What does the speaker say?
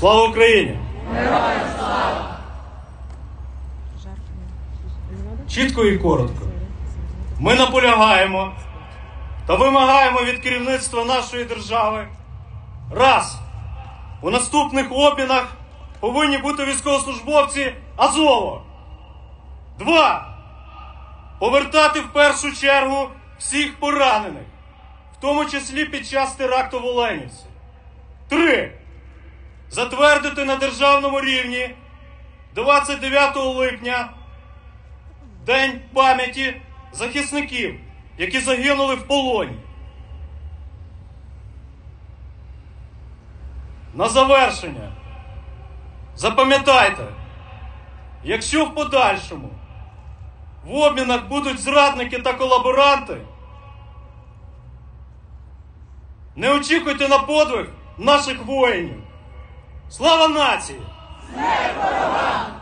Слава Україні! Чітко і коротко. Ми наполягаємо та вимагаємо від керівництва нашої держави. Раз. У наступних обмінах повинні бути військовослужбовці Азово. Два. Повертати в першу чергу всіх поранених, в тому числі під час теракту в Оленівці. Три. Затвердити на державному рівні 29 липня День пам'яті захисників, які загинули в полоні. На завершення. Запам'ятайте, якщо в подальшому в обмінах будуть зрадники та колаборанти, не очікуйте на подвиг наших воїнів. Слава нації! Не ворогам!